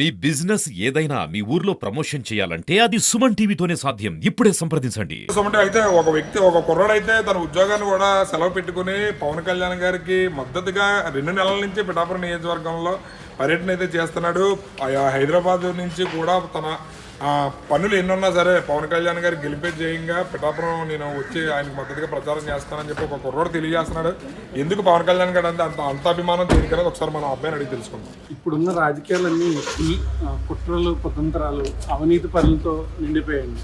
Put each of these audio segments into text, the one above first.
మీ business ఏదైనా మీ ఊర్లో promotion చేయాలంటే అది సుమన్ టీవీతోనే సాధ్యం. ఇప్పుడే సంప్రదించండి. అంటే అయితే ఒక వ్యక్తి ఒక కుర్రాడైతే తన ఉద్యోగాన్ని కూడా సెలవు పెట్టుకుని పవన్ కళ్యాణ్ గారికి మద్దతుగా రెండు నెలల నుంచి పిఠాపురం నియోజకవర్గంలో పర్యటన అయితే చేస్తున్నాడు. ఆ హైదరాబాద్ నుంచి కూడా తన పనులు ఎన్నున్నా సరే పవన్ కళ్యాణ్ గారు గెలిపే జయంగా పిఠాపురం నేను వచ్చి ఆయనకు మద్దతుగా ప్రచారం చేస్తానని చెప్పి ఒక కుర్రోడు తెలియజేస్తున్నాడు. ఎందుకు పవన్ కళ్యాణ్ గారు అంటే అంత అంత అభిమానం దేనికనేది ఒకసారి మనం అబ్బాయిని అడిగి తెలుసుకుందాం. ఇప్పుడున్న రాజకీయాలన్నీ కుట్రలు కుతంత్రాలు అవినీతి పనులతో నిండిపోయాయండి.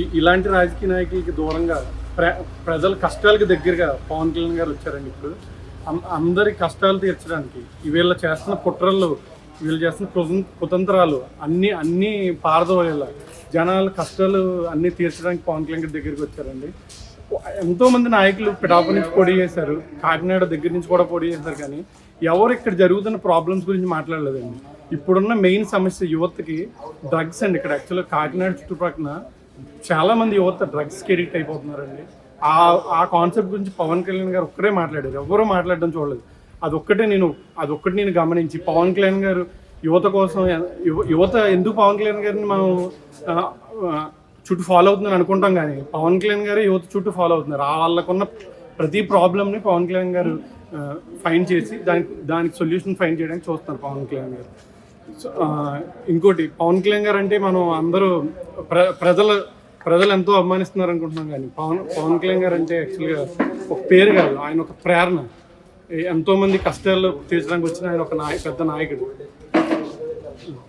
ఈ ఇలాంటి రాజకీయ నాయకులకి దూరంగా ప్ర ప్రజల కష్టాలకు దగ్గరగా పవన్ కళ్యాణ్ గారు వచ్చారండి ఇప్పుడు. అం- అందరి కష్టాలు తీర్చడానికి వీళ్ళ చేస్తున్న కుట్రలు వీళ్ళు చేస్తున్న కుతంత్రాలు అన్ని అన్ని పారదోలేలా. జనాల కష్టాలు అన్ని తీర్చడానికి పవన్ కళ్యాణ్ గారి దగ్గరికి వచ్చారండి. ఎంతో మంది నాయకులు పిఠాపు నుంచి పోటీ చేశారు. కాకినాడ దగ్గర నుంచి కూడా పోటీ చేశారు కానీ ఎవరు ఇక్కడ జరుగుతున్న ప్రాబ్లమ్స్ గురించి మాట్లాడలేదండి. ఇప్పుడున్న మెయిన్ సమస్య యువతకి డ్రగ్స్ అండి. ఇక్కడ యాక్చువల్గా కాకినాడ చుట్టుపక్కల చాలా మంది యువత డ్రగ్స్కి ఎడిక్ట్ అయిపోతున్నారండి. ఆ ఆ కాన్సెప్ట్ గురించి పవన్ కళ్యాణ్ గారు ఒక్కరే మాట్లాడారు. ఎవరూ మాట్లాడడం చూడలేదు. అదొక్కటే నేను అదొక్కటి నేను గమనించి. పవన్ కళ్యాణ్ గారు యువత కోసం యువత ఎందుకు పవన్ కళ్యాణ్ గారిని మనం చుట్టూ ఫాలో అవుతుందని అనుకుంటాం కానీ పవన్ కళ్యాణ్ గారే యువత చుట్టూ ఫాలో అవుతున్నారు. ఆ వాళ్ళకున్న ప్రతి ప్రాబ్లమ్ని పవన్ కళ్యాణ్ గారు ఫైండ్ చేసి దానికి దానికి సొల్యూషన్ ఫైండ్ చేయడానికి చూస్తున్నారు పవన్ కళ్యాణ్ గారు. సో, ఇంకోటి పవన్ కళ్యాణ్ గారు అంటే మనం అందరూ ప్ర ప్రజల ప్రజలు ఎంతో అభిమానిస్తున్నారు అనుకుంటున్నాం కానీ పవన్ పవన్ కళ్యాణ్ గారు అంటే యాక్చువల్గా ఒక పేరు కాదు ఆయన ఒక ప్రేరణ. ఏ- ఎంతో మంది కష్టాలు తీర్చడానికి వచ్చిన ఆయన ఒక నాయ పెద్ద నాయకుడు.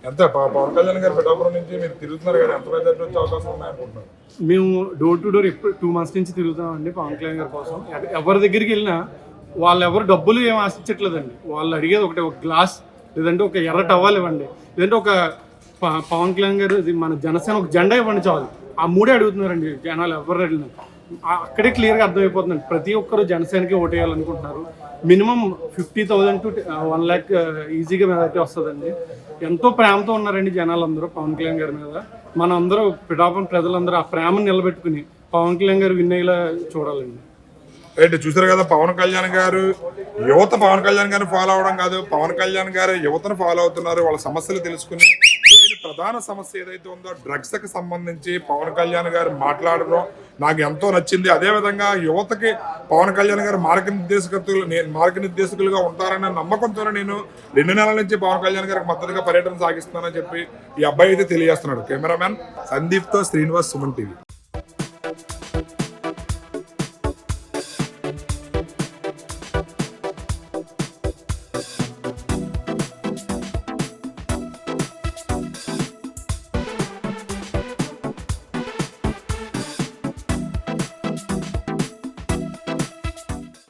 ఎంత? పవన్ కళ్యాణ్ గారు పిఠాపురం నుంచి మీరు తిరుగుతున్నారు కానీ ఎంత మెజార్టీ వచ్చే అవకాశం ఉన్నాయనుకుంటున్నారు మేము డోర్ టు డోర్ ఎప్పుడు టూ మంత్స్ నుంచి తిరుగుతామండి పవన్ కళ్యాణ్ గారి కోసం. ఎవ- ఎవరి దగ్గరికి వెళ్ళినా వాళ్ళు ఎవరు డబ్బులు ఏం ఆశించట్లేదండి. వాళ్ళు అడిగేది ఒకటే ఒక గ్లాస్ లేదంటే ఒక ఎర్ర టవల్ ఇవ్వండి. లేదంటే ఒక పవన్ కళ్యాణ్ గారు మన జనసేన ఒక జెండా ఇవ్వండి చాలు. ఆ మూడే అడుగుతున్నారండి జనాలు ఎవరు అడిగినా. అక్కడే క్లియర్గా అర్థమైపోతుందండి. ప్రతి ఒక్కరు జనసేనకి ఓటేయాలనుకుంటున్నారు. Minimum fifty thousand to one lakh ఈజీగా మెజార్టీ వస్తుందండి. ఎంతో ప్రేమతో ఉన్నారండి జనాలు అందరూ పవన్ కళ్యాణ్ గారి మీద. మన అందరూ పిఠాపురం ప్రజలందరూ ఆ ప్రేమను నిలబెట్టుకుని పవన్ కళ్యాణ్ గారు విన్ అయ్యేలా చూడాలండి. రైట్ చూసారు కదా పవన్ కళ్యాణ్ గారు? యువత పవన్ కళ్యాణ్ గారిని ఫాలో అవడం కాదు. పవన్ కళ్యాణ్ గారు యువతను ఫాలో అవుతున్నారు. వాళ్ళ సమస్యలు తెలుసుకుని ప్రధాన సమస్య ఏదైతే ఉందో డ్రగ్స్కి సంబంధించి పవన్ కళ్యాణ్ గారు మాట్లాడడం నాకు ఎంతో నచ్చింది. అదేవిధంగా యువతకి పవన్ కళ్యాణ్ గారు మార్గనిర్దేశకులు నేను మార్గనిర్దేశకులుగా ఉంటారనే నమ్మకంతో నేను రెండు నెలల నుంచి పవన్ కళ్యాణ్ గారికి మద్దతుగా పర్యటన సాగిస్తున్నానని చెప్పి ఈ అబ్బాయి అయితే తెలియజేస్తున్నాడు. కెమెరామ్యాన్ సందీప్తో శ్రీనివాస్ సుమన్ టీవీ.